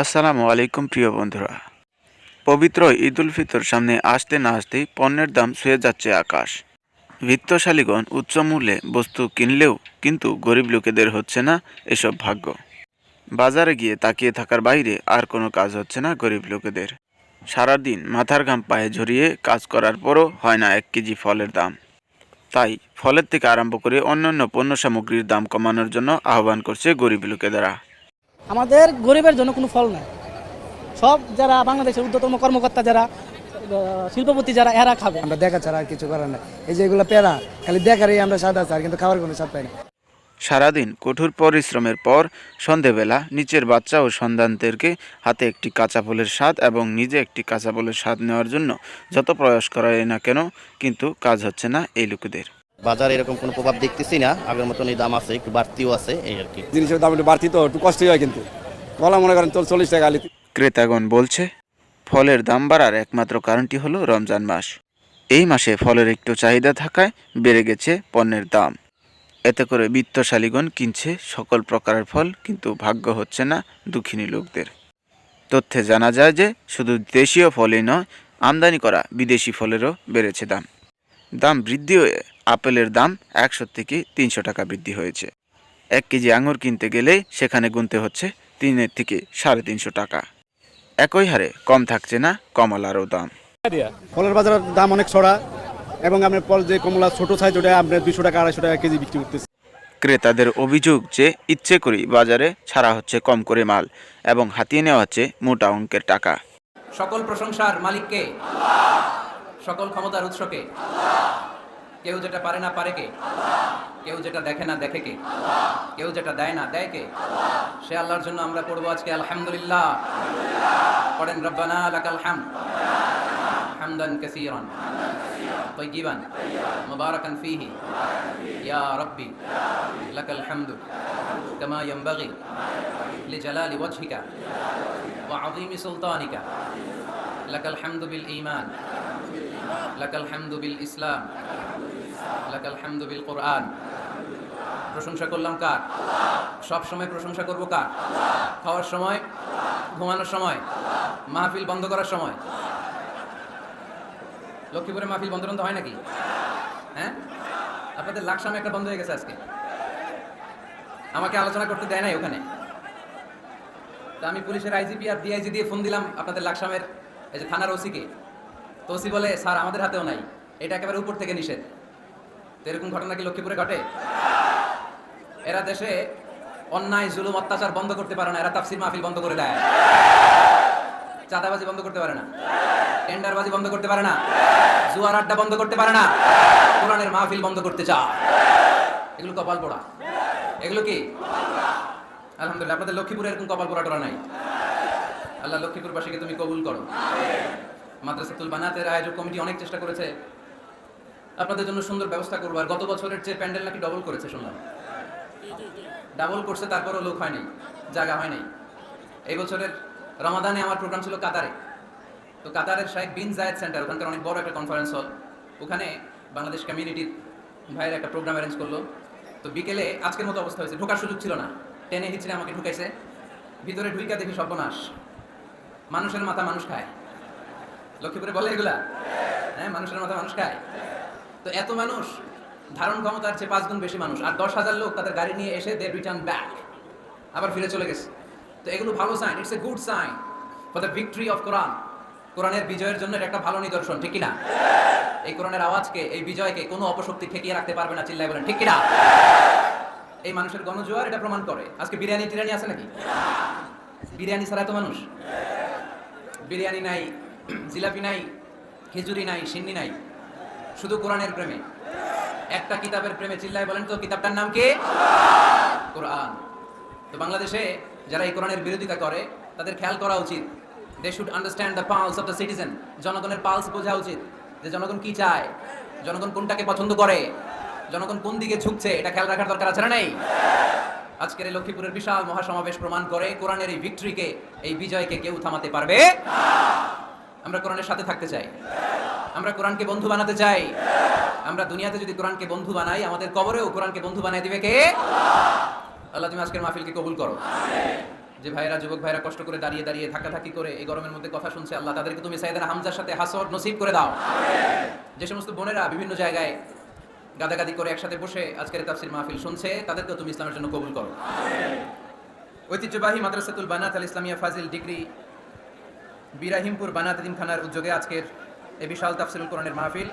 আসসালামু আলাইকুম, প্রিয় বন্ধুরা। পবিত্র ঈদ উল ফিতর সামনে আসতে না আসতেই পণ্যের দাম ছুঁয়ে যাচ্ছে আকাশ। বিত্তশালীগণ উচ্চ মূল্যে বস্তু কিনলেও কিন্তু গরিব লোকেদের হচ্ছে না এসব ভাগ্য। বাজারে গিয়ে তাকিয়ে থাকার বাইরে আর কোনো কাজ হচ্ছে না গরিব লোকেদের। সারাদিন মাথার ঘাম পায়ে ঝরিয়ে কাজ করার পরও হয় না এক কেজি ফলের দাম। তাই ফলের থেকে আরম্ভ করে অন্যান্য পণ্য সামগ্রীর দাম কমানোর জন্য আহ্বান করছে গরিব লোকেরা আমাদের গরিবের জন্য কোনো ফল নাই। সব যারা বাংলাদেশের ঊর্ধ্বতম কর্মকর্তা যারা শিল্পপতি যারা এরা খাবে। আমরা দেখা ছাড়া আর কিছু করার নাই। এই যে এগুলো পেরা খালি দেখারই আমরা স্বাদ আছে আর কিন্তু খাওয়ার কোনো স্বাদ পাই না। সারাদিন কঠোর পরিশ্রমের পর সন্ধেবেলা নিচের বাচ্চা ও সন্তানদেরকে হাতে একটি কাঁচা ফলের স্বাদ এবং নিজে একটি কাঁচা ফলের স্বাদ নেওয়ার জন্য যত প্রয়াস করাই না কেন কিন্তু কাজ হচ্ছে না এই লোকেদের। বাজারে এরকম কোনো প্রভাব দেখতেছি না। আগের মতন এই দাম আছে একটু বাড়তিও আছে এই আর কি। জিনিসের দাম একটু বাড়তি তো একটু কষ্টই হয় কিন্তু। বলা মনে করেন চল চল্লিশ টাকা আলি ক্রেতাগণ বলছে ফলের দাম বাড়ার একমাত্র কারণটি হলো রমজান মাস। এই মাসে ফলের একটু চাহিদা থাকায় বেড়ে গেছে পণ্যের দাম। এতে করে বিত্তশালীগণ কিনছে সকল প্রকারের ফল কিন্তু ভাগ্য হচ্ছে না দুঃখিনী লোকদের। তথ্যে জানা যায় যে শুধু দেশীয় ফলই নয় আমদানি করা বিদেশি ফলেরও বেড়েছে দাম। দাম বৃদ্ধি হয়ে আপেলের দাম একশো থেকে তিনশো টাকা বৃদ্ধি হয়েছে। এক কেজি আঙুর কিনতে গেলে সেখানে গুনতে হচ্ছে তিনের থেকে সাড়ে তিনশো টাকা। একই হারে কম থাকছে না কমলারও দাম। ফলের বাজারের দাম অনেক ছড়া এবং আপনার ফল যে কমলা ছোট সাইজ ওটা আপনার দুশো টাকা আড়াইশো টাকা কেজি বিক্রি করতেছে। ক্রেতাদের অভিযোগ যে ইচ্ছে করি বাজারে ছাড়া হচ্ছে কম করে মাল এবং হাতিয়ে নেওয়া হচ্ছে মোটা অঙ্কের টাকা। সকল প্রশংসার মালিককে। সকল ক্ষমতার উৎসকে কেউ যেটা পারে না পারে কে কেউ যেটা দেখে না দেখে কে কেউ যেটা দেয় না দেয় কে সে আল্লাহর জন্য আমরা পড়বো আজকে আলহামদুলিল্লাহ পড়েন রব্বানা লাকাল হাম হামদান কাসীরান طيبا مباركا فيه يا ربي لك الحمد كما ينبغي لجلال وجهك وعظيم سلطانك لك الحمد بالإيمان প্রশংসা করলাম কার? সব সময় প্রশংসা কার? খাওয়ার সময়, ঘুমানোর সময়, মাহফিল বন্ধ করার সময়। লক্ষ্মীপুরে মাহফিল বন্ধ বন্ধ হয় নাকি? হ্যাঁ? আপনাদের লাকসামে একটা বন্ধ হয়ে গেছে আজকে। আমাকে আলোচনা করতে দেয় নাই ওখানে। তা আমি পুলিশের আইজিপি আর ডিআইজি দিয়ে ফোন দিলাম আপনাদের লাকসামের, এই যে থানার ওসিকে। তো ওসি বলে, স্যার, আমাদের হাতেও নাই। এটা একেবারে উপর থেকে নিষেধ। তো এরকম ঘটনা কি লক্ষ্মীপুরে ঘটে? এরা দেশে অন্যায়, জুলুম, অত্যাচার বন্ধ করতে পারে না। এরা তাফসির মাহফিল বন্ধ করে দেয়। চাঁদাবাজি বন্ধ করতে পারে না। টেন্ডারবাজি বন্ধ করতে পারে না। জুয়ার আড্ডা বন্ধ করতে পারে না। কোরআনের মাহফিল বন্ধ করতে চা এগুলো কপাল পোড়া। এগুলো কি? আলহামদুলিল্লাহ, আপনাদের লক্ষ্মীপুরে এরকম কপাল পোড়া টোরা নাই। আল্লাহ লক্ষ্মীপুরবাসীকে তুমি কবুল করো। মাদ্রাসাতুল বানাতের আয়োজক কমিটি অনেক চেষ্টা করেছে। আপনাদের জন্য সুন্দর ব্যবস্থা করব। আর গত বছরের যে প্যান্ডেল নাকি ডবল করেছে, শুনলাম। ডাবল করছে, তারপরও লোক হয়নি, জায়গা হয়নি। এই বছরের রমাদানে আমার প্রোগ্রাম ছিল কাতারে। তো কাতারের শাহেক বিন জায়েদ সেন্টার, ওখানকার অনেক বড় একটা কনফারেন্স হল ওখানে বাংলাদেশ কমিউনিটির ভাইয়ের একটা প্রোগ্রাম অ্যারেঞ্জ করল। তো বিকেলে আজকের মতো অবস্থা হয়েছে, ঢোকার সুযোগ ছিল না। টেনে হিচড়ে আমাকে ঢুকাইছে। ভিতরে ঢুইকা দেখি সর্বনাশ। মানুষের মাথা মানুষ খায়। লক্ষ্মীপুরে বলে এগুলা? হ্যাঁ মানুষের মাথা মানুষ খায় তো এত মানুষ, ধারণ ক্ষমতার চেয়ে পাঁচ গুণ বেশি মানুষ, আর দশ হাজার লোক তাদের গাড়ি নিয়ে এসে দে রিটার্ন ব্যাক আবার ফিরে চলে গেছে। তো এগুলো ভালো sign it's a good sign for the victory of কোরআন কোরআনের বিজয়ের জন্য এটা একটা ভালো নিদর্শন, ঠিক কিনা? এই কোরআনের আওয়াজকে, এই বিজয়কে কোনো অপশক্তি ঠেকিয়ে রাখতে পারবে না চিল্লাই বলেন, ঠিক কিনা? এই মানুষের গণজোয়ার এটা প্রমাণ করে। আজকে বিরিয়ানি টিরিয়ানি আছে নাকি? বিরিয়ানি ছাড়া তো মানুষ? বিরিয়ানি নাই। জিলাপি নাই খিচুড়ি নাই, সিন্নি নাই, শুধু কোরআনের প্রেমে। একটা কিতাবের প্রেমে চিল্লায় বলেন তো, কিতাবটার নাম কি? কোরআন। তো বাংলাদেশে যারা এই কোরআনের বিরোধিতা করে, তাদের খেয়াল করা উচিত। They should understand the pulse of the citizen জনগণের পালস বোঝা উচিত যে জনগণ কি চায়, জনগণ কোনটাকে পছন্দ করে, জনগণ কোন দিকে ঝুঁকছে, এটা খেয়াল রাখার দরকার আছে না নেই? আজকের এই লক্ষ্মীপুরের বিশাল মহাসমাবেশ প্রমাণ করে কোরআনের এই ভিক্টরিকে এই বিজয়কে কেউ থামাতে পারবে আমরা কোরআনের সাথে থাকতে চাই। আমরা কোরআনকে বন্ধু বানাতে চাই। আমরা দুনিয়াতে যদি কোরআনকে বন্ধু বানাই, আমাদের কবরেও কোরআনকে বন্ধু বানাই দিবে কে? আল্লাহ, তুমি আজকের মাহফিলকে কবুল করো। যে ভাইরা যুবক ভাইরা কষ্ট করে দাঁড়িয়ে দাঁড়িয়ে ধাক্কাধাক্কি করে এই গরমের মধ্যে কথা শুনছে, আল্লাহ, তাদেরকে তুমি সাইদানা হামজার সাথে হাসর নসিব করে দাও। যে সমস্ত বোনেরা বিভিন্ন জায়গায় গাদাগাদি করে একসাথে বসে আজকের তাফসির মাহফিল শুনছে, তাদেরকেও তুমি ইসলামের জন্য কবুল করো। ঐতিহ্যবাহী মাদ্রাসাতুল বানাত আল ইসলামিয়া ফাজিল ডিগ্রি বিরাহিমপুর বানাত খানার উদ্যোগে আজকের এই বিশাল তাফসিরুল কোরআনের মাহফিল।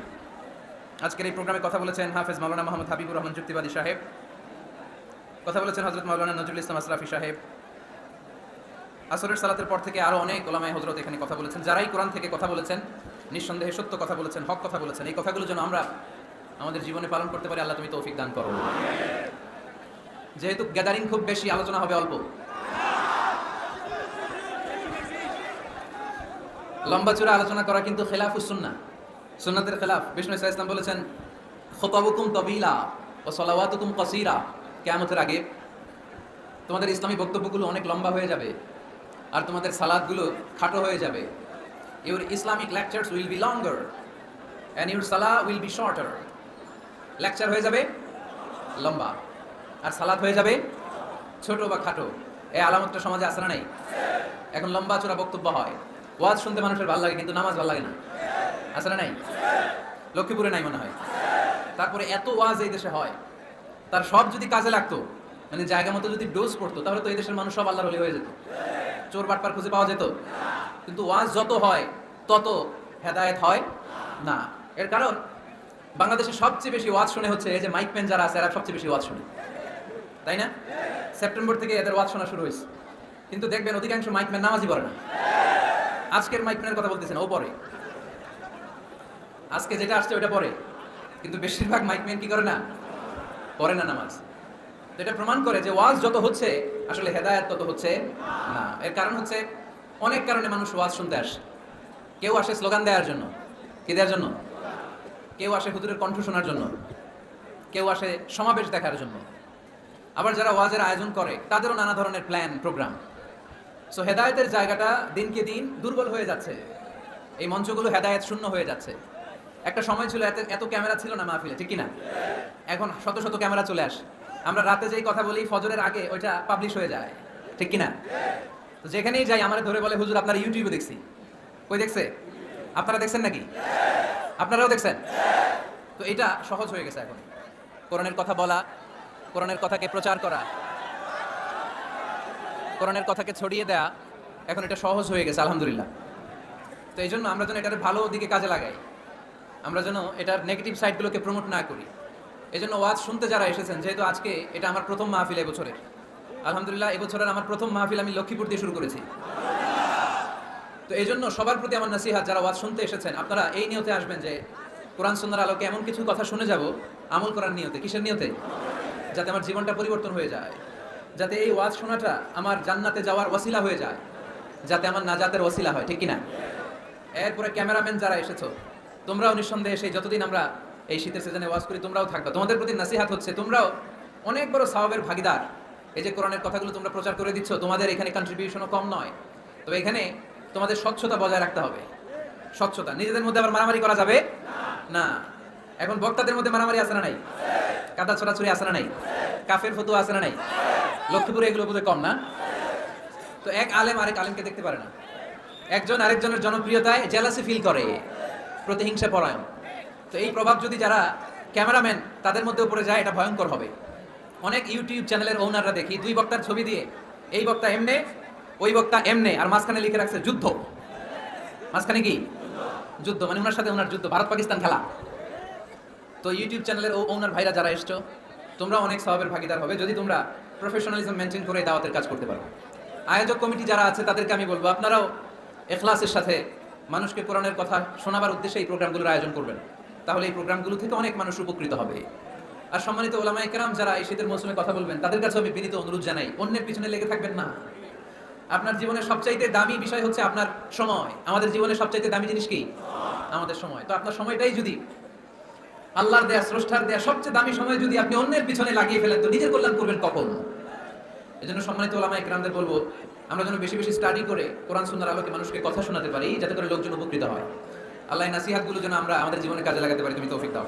আজকের এই প্রোগ্রামে কথা বলেছেন হাফেজ মাওলানা মোহাম্মদ হাবিবুর রহমান যুক্তিবাদী সাহেব। কথা বলেছেন হজরত মাওলানা নজরুল ইসলাম আসরাফি সাহেব। আসরের সালাতের পর থেকে আরও অনেক ওলামায় হজরত এখানে কথা বলেছেন। যারাই কোরআন থেকে কথা বলেছেন, নিঃসন্দেহে সত্য কথা বলেছেন, হক কথা বলেছেন, এই কথাগুলো যেন আমরা আমাদের জীবনে পালন করতে পারি, আল্লাহ তুমি তৌফিক দান করো। যেহেতু গ্যাদারিং খুব বেশি, আলোচনা হবে অল্প। লম্বা চূড়া আলোচনা করা কিন্তু খেলাফুস সুন্না সুন্নাতের খেলাফ। বিষ্ণু ইসা ইসলাম বলেছেন, খতাবুকুম তবিলা ও সলাওয়াতুকুম কসিরা। কেয়ামতের আগে তোমাদের ইসলামী বক্তব্যগুলো অনেক লম্বা হয়ে যাবে আর তোমাদের সালাদগুলো খাটো হয়ে যাবে। Your Islamic lectures will be longer and your সালা উইল বি শর্টার লেকচার হয়ে যাবে লম্বা আর সালাদ হয়ে যাবে ছোট বা খাটো। এই আলামতটা সমাজে আসে না নাই? এখন লম্বা চোরা বক্তব্য হয়। ওয়াজ শুনতে মানুষের ভালো লাগে, কিন্তু নামাজ ভালো লাগে না। আসে না নাই? লক্ষ্মীপুরে নাই মনে হয়। তারপরে এত ওয়াজ এই দেশে হয়। তার সব যদি কাজে লাগতো মানে জায়গা মতো যদি ডোজ পড়তো, তাহলে তো এই দেশের মানুষ সব আল্লাহর হয়ে যেত। চোর বাটপার খুঁজে পাওয়া যেত। কিন্তু ওয়াজ যত হয়, তত হেদায়েত হয় না। এর কারণ, বাংলাদেশে সবচেয়ে বেশি ওয়াজ শুনে হচ্ছে এই যে মাইক পেন যারা আছে, এরা সবচেয়ে বেশি ওয়াজ শুনে। তাই না? সেপ্টেম্বর থেকে এদের ওয়াজ শোনা শুরু হয়েছে। কিন্তু দেখবেন অধিকাংশ মাইক ম্যান নামাজই পড়ে না। আজকের মাইক ম্যানের কথা বলতেছেন, ও পরে। আজকে যেটা আসছে ওটা পরে। কিন্তু বেশিরভাগ মাইক ম্যান কি করে না? পড়ে না নামাজ। এটা প্রমাণ করে যে ওয়াজ যত হচ্ছে, আসলে হেদায়েত তত হচ্ছে না। এর কারণ হচ্ছে, অনেক কারণে মানুষ ওয়াজ শুনতে আসে। কেউ আসে স্লোগান দেওয়ার জন্য। কি দেওয়ার জন্য? কেউ আসে হুজুরের কণ্ঠ শোনার জন্য। কেউ আসে সমাবেশ দেখার জন্য। আবার যারা ওয়াজের আয়োজন করে, তাদেরও নানা ধরনের প্ল্যান প্রোগ্রাম সো হেদায়েতের জায়গাটা দিনকে দিন দুর্বল হয়ে যাচ্ছে। এই মঞ্চগুলো হেদায়েত শূন্য হয়ে যাচ্ছে। একটা সময় ছিল, এত এত ক্যামেরা ছিল না মাহফিলে, ঠিক কি না এখন শত শত ক্যামেরা চলে আসে। আমরা রাতে যেই কথা বলি, ফজরের আগে ওইটা পাবলিশ হয়ে যায়, ঠিক কি না তো যেখানেই যাই, আমরা ধরে বলে, হুজুর, আপনারা ইউটিউবে দেখছি। কই দেখছে? আপনারা দেখছেন নাকি? আপনারাও দেখছেন? তো এটা সহজ হয়ে গেছে এখন। কোরআনের কথা বলা, কোরআনের কথাকে প্রচার করা কোরআনের কথাকে ছড়িয়ে দেয়া এখন এটা সহজ হয়ে গেছে, আলহামদুলিল্লাহ। তো এই জন্য আমরা যেন এটার ভালো দিকে কাজে লাগাই। আমরা যেন এটার নেগেটিভ সাইডগুলোকে প্রমোট না করি। এই জন্য ওয়াজ শুনতে যারা এসেছেন, যেহেতু আজকে এটা আমার প্রথম মাহফিল এবছরের, আলহামদুলিল্লাহ এবছরের আমার প্রথম মাহফিল আমি লক্ষ্মীপুর দিয়ে শুরু করেছি। তো এই জন্য সবার প্রতি আমার নাসিহাত, যারা ওয়াজ শুনতে এসেছেন, আপনারা এই নিয়তে আসবেন যে কোরআন সুন্দর আলোকে এমন কিছু কথা শুনে যাব, আমল করার নিয়তে, কিসের নিয়তে? যাতে আমার জীবনটা পরিবর্তন হয়ে যায়। যাতে এই ওয়াজ শোনাটা আমার জান্নাতে যাওয়ার ওসিলা হয়ে যায়, যাতে আমার নাজাতের ওসিলা হয়, ঠিক কিনা? এরপরে ক্যামেরাম্যান যারা এসেছ, তোমরাও নিঃসন্দেহে সেই যতদিন আমরা এই শীতের সিজনে ওয়াজ করি, তোমরাও থাকবে। তোমাদের প্রতি নাসিহাত হচ্ছে, তোমরাও অনেক বড় সাহাবের ভাগিদার। এই যে কোরআনের কথাগুলো তোমরা প্রচার করে দিচ্ছ, তোমাদের এখানে কন্ট্রিবিউশনও কম নয়। তবে এখানে তোমাদের স্বচ্ছতা বজায় রাখতে হবে। স্বচ্ছতা। নিজেদের মধ্যে আবার মারামারি করা যাবে? না। এখন বক্তাদের মধ্যে মারামারি আসে না নাই? কাদা ছড়াছড়ি আসে না নাই? কাফের ফতু আসে না নাই? লক্ষ্মীপুরে এগুলো বোধহয় কম না? তো এক আলেম আরেক আলেমকে দেখতে পারে না। একজন আরেকজনের জনপ্রিয়তায় জেলাসি ফিল করে, প্রতিহিংসা পরায়ণ। তো এই প্রভাব যদি যারা ক্যামেরাম্যান, তাদের মধ্যে উপরে যায়, এটা ভয়ঙ্কর হবে। অনেক ইউটিউব চ্যানেলের ওনাররা দেখি, দুই বক্তার ছবি দিয়ে, এই বক্তা এমনে, ওই বক্তা এমনে, আর মাঝখানে লিখে রাখছে যুদ্ধ। মাঝখানে কি? যুদ্ধ মানে ওনার সাথে ওনার যুদ্ধ ভারত পাকিস্তান খেলা। তো ইউটিউব চ্যানেলের ও ওনার ভাইরা যারা এসছো, তোমরা অনেক স্বভাবের ভাগিদার হবে। যদি তোমরা প্রফেশনালিজম মেনটেন করে দাওয়াতের কাজ করতে পারো আয়োজক কমিটি যারা আছে, তাদেরকে আমি বলব, আপনারাও এখলাসের সাথে মানুষকে কোরআনের কথা শোনাবার উদ্দেশ্যে এই প্রোগ্রামগুলোর আয়োজন করবেন। তাহলে এই প্রোগ্রামগুলো থেকে অনেক মানুষ উপকৃত হবে। আর সম্মানিত ওলামা একরাম যারা এই শীতের মৌসুমে কথা বলবেন, তাদের কাছে আমি বিনীত অনুরোধ জানাই, অন্যের পিছনে লেগে থাকবেন না। আপনার জীবনের সবচাইতে দামি বিষয় হচ্ছে আপনার সময়। আমাদের জীবনের সবচাইতে দামি জিনিস কি? আমাদের সময়। তো আপনার সময়টাই যদি আল্লাহর দেয়া, স্রষ্টার দেয়া সবচেয়ে দামি সময় যদি আপনি অন্যের পিছনে লাগিয়ে ফেলেন, তো নিজের কল্যাণ করবেন কখন? এই জন্য সম্মানিত ওলামা একরামদের বলব, আমরা যেন বেশি বেশি স্টাডি করে কোরআন সুন্দর আলোকে মানুষকে কথা শোনাতে পারি, যাতে করে লোকজন উপকৃত হয়। আল্লাহ নাসিহাতগুলো যেন আমরা আমাদের জীবনে কাজে লাগাতে পারি, তুমি তৌফিক দাও।